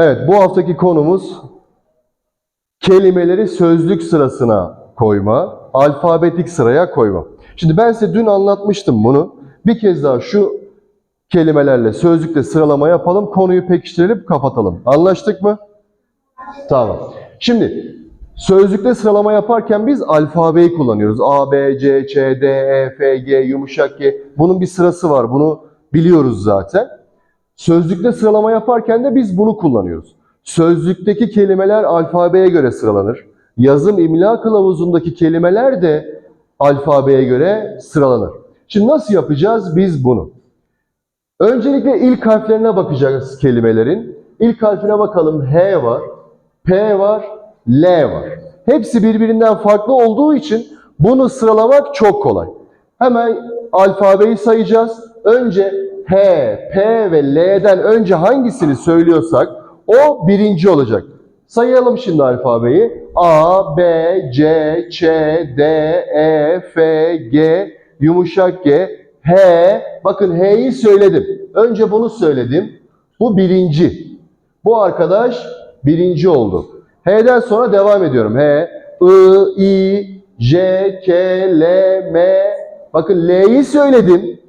Evet, bu haftaki konumuz kelimeleri sözlük sırasına koyma, alfabetik sıraya koyma. Şimdi ben size dün anlatmıştım bunu. Bir kez daha şu kelimelerle sözlükte sıralama yapalım, konuyu pekiştirelim, kapatalım. Anlaştık mı? Tamam. Şimdi sözlükte sıralama yaparken biz alfabeyi kullanıyoruz. A, B, C, Ç, D, E, F, G, yumuşak G. Bunun bir sırası var. Bunu biliyoruz zaten. Sözlükte sıralama yaparken de biz bunu kullanıyoruz. Sözlükteki kelimeler alfabeye göre sıralanır. Yazım imla kılavuzundaki kelimeler de alfabeye göre sıralanır. Şimdi nasıl yapacağız biz bunu? Öncelikle ilk harflerine bakacağız kelimelerin. İlk harfine bakalım. H var, P var, L var. Hepsi birbirinden farklı olduğu için bunu sıralamak çok kolay. Hemen alfabeyi sayacağız. Önce H, P ve L'den önce hangisini söylüyorsak o birinci olacak. Sayalım şimdi alfabeyi. A, B, C, Ç, D, E, F, G, yumuşak G, H. Bakın H'yi söyledim. Önce bunu söyledim. Bu birinci. Bu arkadaş birinci oldu. H'den sonra devam ediyorum. H, I, J, K, L, M. Bakın L'yi söyledim.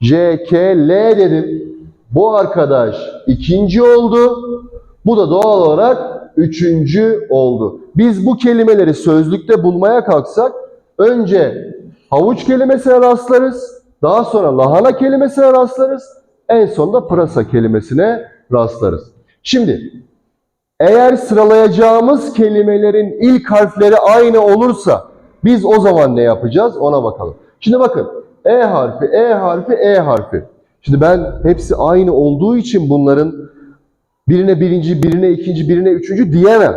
J, K, L dedim. Bu arkadaş ikinci oldu. Bu da doğal olarak üçüncü oldu. Biz bu kelimeleri sözlükte bulmaya kalksak önce havuç kelimesine rastlarız. Daha sonra lahana kelimesine rastlarız. En sonunda pırasa kelimesine rastlarız. Şimdi eğer sıralayacağımız kelimelerin ilk harfleri aynı olursa biz o zaman ne yapacağız ona bakalım. Şimdi bakın E harfi, E harfi, E harfi. Şimdi ben hepsi aynı olduğu için bunların birine birinci, birine ikinci, birine üçüncü diyemem.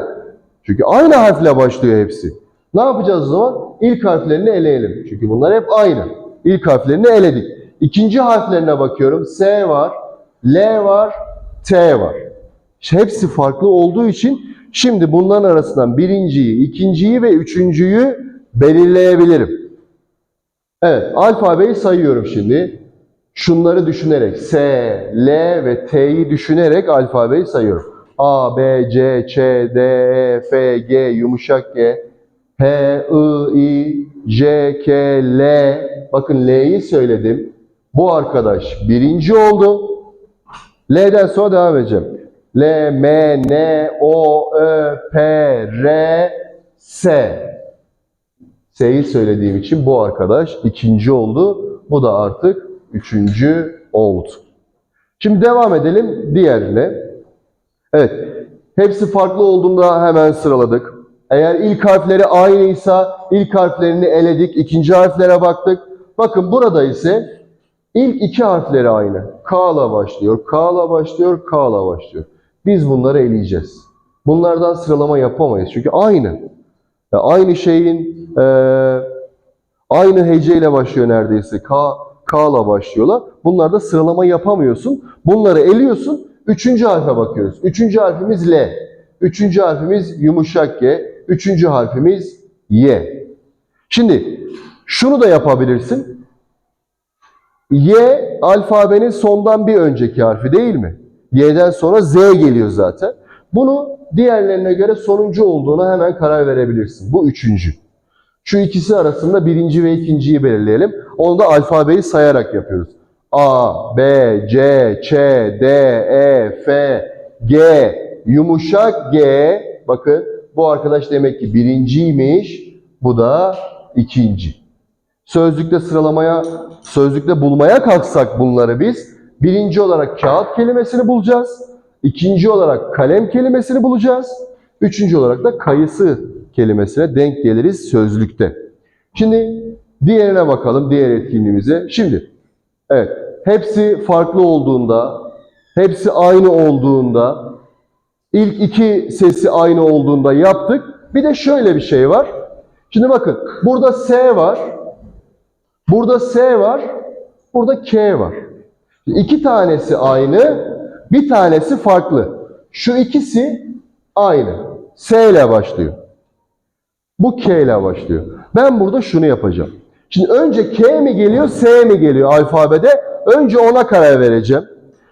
Çünkü aynı harfle başlıyor hepsi. Ne yapacağız o zaman? İlk harflerini eleyelim. Çünkü bunlar hep aynı. İlk harflerini eledik. İkinci harflerine bakıyorum. S var, L var, T var. Hepsi farklı olduğu için şimdi bunların arasından birinciyi, ikinciyi ve üçüncüyü belirleyebilirim. Evet, alfabeyi sayıyorum şimdi. Şunları düşünerek S, L ve T'yi düşünerek alfabeyi sayıyorum. A, B, C, Ç, D, E, F, G, yumuşak G, H, I, I, J, K, L. Bakın L'yi söyledim. Bu arkadaş birinci oldu. L'den sonra devam edeceğim. L, M, N, O, Ö, P, R, S. S'yi söylediğim için bu arkadaş ikinci oldu. Bu da artık üçüncü oldu. Şimdi devam edelim diğerine. Evet, hepsi farklı olduğunda hemen sıraladık. Eğer ilk harfleri aynıysa ilk harflerini eledik, ikinci harflere baktık. Bakın burada ise ilk iki harfleri aynı. K'la başlıyor, K'la başlıyor, K'la başlıyor. Biz bunları eleyeceğiz. Bunlardan sıralama yapamayız çünkü aynı. Ya aynı şeyin e, aynı heceyle başlıyor neredeyse. K, K'la başlıyorlar. Bunlarda sıralama yapamıyorsun. Bunları eliyorsun. Üçüncü harfe bakıyoruz. Üçüncü harfimiz L. Üçüncü harfimiz yumuşak G. Üçüncü harfimiz Y. Şimdi şunu da yapabilirsin. Y alfabenin sondan bir önceki harfi değil mi? Y'den sonra Z geliyor zaten. Bunu diğerlerine göre sonuncu olduğuna hemen karar verebilirsin. Bu üçüncü. Şu ikisi arasında birinci ve ikinciyi belirleyelim. Onu da alfabeyi sayarak yapıyoruz. A, B, C, Ç, D, E, F, G, yumuşak G. Bakın bu arkadaş demek ki birinciymiş. Bu da ikinci. Sözlükte sıralamaya, sözlükte bulmaya kalksak bunları biz birinci olarak kağıt kelimesini bulacağız. İkinci olarak kalem kelimesini bulacağız. Üçüncü olarak da kayısı kelimesine denk geliriz sözlükte. Şimdi diğerine bakalım, diğer etkinliğimize. Şimdi, evet, hepsi farklı olduğunda, hepsi aynı olduğunda, ilk iki sesi aynı olduğunda yaptık. Bir de şöyle bir şey var. Şimdi bakın, burada S var, burada S var, burada K var. İki tanesi aynı, bir tanesi farklı. Şu ikisi aynı. S ile başlıyor. Bu K ile başlıyor. Ben burada şunu yapacağım. Şimdi önce K mi geliyor, S mi geliyor alfabede? Önce ona karar vereceğim.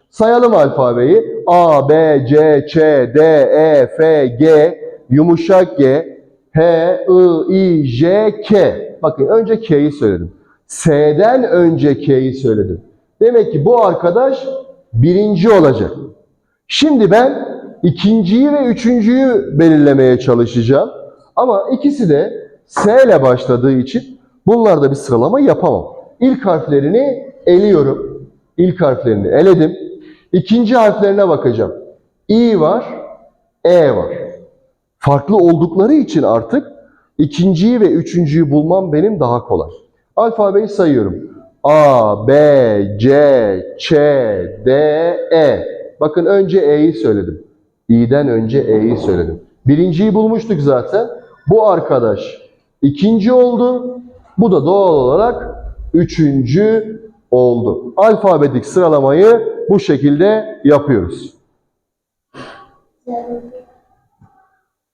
Sayalım alfabeyi. A, B, C, Ç, D, E, F, G, yumuşak G, H, I, I, J, K. Bakın önce K'yi söyledim. S'den önce K'yi söyledim. Demek ki bu arkadaş birinci olacak. Şimdi ben ikinciyi ve üçüncüyü belirlemeye çalışacağım. Ama ikisi de S ile başladığı için bunlarda bir sıralama yapamam. İlk harflerini eliyorum. İlk harflerini eledim. İkinci harflerine bakacağım. İ var, E var. Farklı oldukları için artık ikinciyi ve üçüncüyü bulmam benim daha kolay. Alfabeyi sayıyorum. A, B, C, Ç, D, E. Bakın önce E'yi söyledim. İ'den önce E'yi söyledim. Birinciyi bulmuştuk zaten. Bu arkadaş ikinci oldu. Bu da doğal olarak üçüncü oldu. Alfabetik sıralamayı bu şekilde yapıyoruz.